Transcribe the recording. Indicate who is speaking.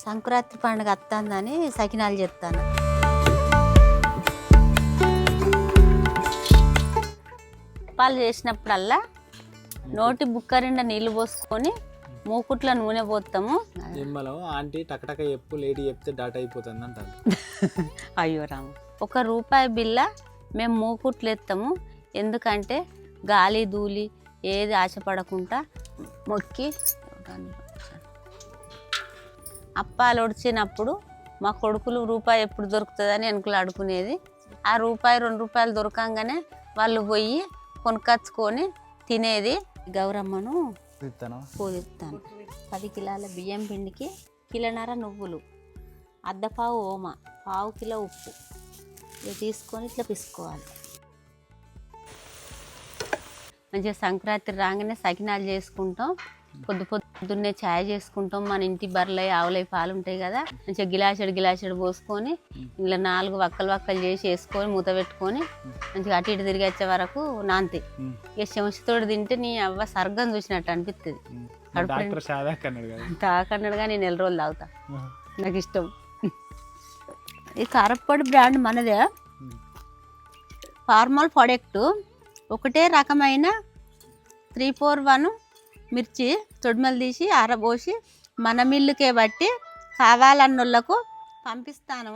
Speaker 1: సంక్రాంతి పండుగ వస్తుందని సకినాలు చెప్తాను. అప్పాలు చేసినప్పుడల్లా నోటి బుక్క నిండా నీళ్ళు పోసుకొని మూకుట్లో నూనె పోస్తాము
Speaker 2: నిమ్మలం ఆంటీ టకటక చెప్పు లేడీ చెప్తే డాటా అయిపోతుంది అంటారు.
Speaker 1: అయ్యో రాము. ఒక రూపాయి బిల్ల మేము మూకుట్లు ఎత్తాము ఎందుకంటే గాలి ధూళి ఏది ఆశపడకుండా మొక్కి అప్పాలు ఒడిచినప్పుడు మా కొడుకులు రూపాయి ఎప్పుడు దొరుకుతుందని వెనుకలు అడుకునేది ఆ రూపాయి రెండు రూపాయలు దొరకంగానే వాళ్ళు పోయి కొనుక్కొచ్చుకొని తినేది. గౌరమ్మను పూజిస్తాను పది కిలోల బియ్యం పిండికి కిలోన్నర నువ్వులు అద్దపావు ఓమ పావు కిలో ఉప్పు. ఇవి తీసుకొని ఇట్లా పిసుకోవాలి. మంచిగా సంక్రాంతి రాగానే సకినాలు చేసుకుంటాం. పొద్దు పొద్దున్నే ఛాయ్ చేసుకుంటాం. మన ఇంటి బర్రెలై ఆవులై పాలు ఉంటాయి కదా. మంచిగా గిలాసెడు గిలాసెడు పోసుకొని ఇలా నాలుగు వక్కలు వక్కలు చేసి వేసుకొని మూత పెట్టుకొని మంచిగా అటు ఇటు తిరిగి వచ్చే వరకు నాంతి. ఇక చెమచితోడు తింటే నీ అవ్వ సర్గం చూసినట్టు అనిపిస్తుంది తాకన్నాడుగా నేను నెల రోజులు తాగుతా. నాకు ఇష్టం. ఈ కారప్పొడి బ్రాండ్ మనదే. ఫార్మల్ ప్రొడక్ట్ ఒకటే రకమైన త్రీ ఫోర్ వన్ మిర్చి తొడిమలు తీసి ఆరబోసి మన మిల్లుకే బట్టి కావాలన్నోళ్ళకు పంపిస్తాను.